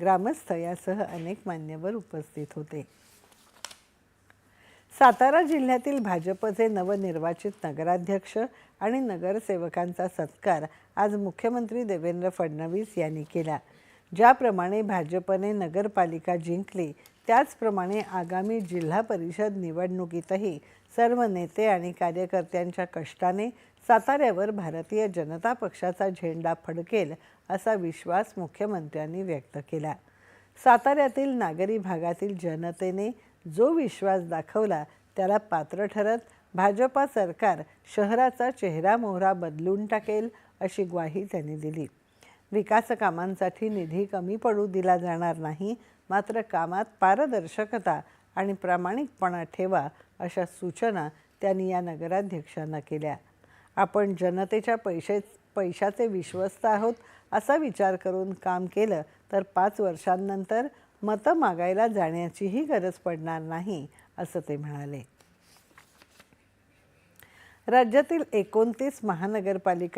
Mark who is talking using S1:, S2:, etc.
S1: ग्रामस्थ यासह अनेक मान्यवर उपस्थित होते. सातारा जिल्ह्यातील भाजपचे नवनिर्वाचित नगराध्यक्ष आणि नगरसेवकांचा सत्कार आज मुख्यमंत्री देवेंद्र फडणवीस यांनी केला. ज्याप्रमाणे भाजपने नगरपालिका जिंकली त्याचप्रमाणे आगामी जिल्हा परिषद निवडणुकीतही सर्व नेते आणि कार्यकर्त्यांच्या कष्टाने साताऱ्यावर भारतीय जनता पक्षाचा झेंडा फडकेल असा विश्वास मुख्यमंत्र्यांनी व्यक्त केला. साताऱ्यातील नागरी भागातील जनतेने जो विश्वास दाखवला त्याला पात्र ठरत भाजपा सरकार शहराचा चेहरा मोहरा बदलून टाकेल अशी ग्वाही त्यांनी दिली. विकास कामांसाठी निधी कमी पडू दिला जाणार नाही मात्र कामात पारदर्शकता आणि प्रामाणिकपणा ठेवा अशा सूचना त्यांनी या नगराध्यक्षांना केल्या. आपण जनतेच्या पैसे पैशाचे विश्वस्त आहोत असा विचार करून काम केलं तर पाच वर्षांनंतर मतं मागायला जाण्याचीही गरज पडणार नाही असं ते म्हणाले. राज्यातील एकोणतीस महानगरपालिका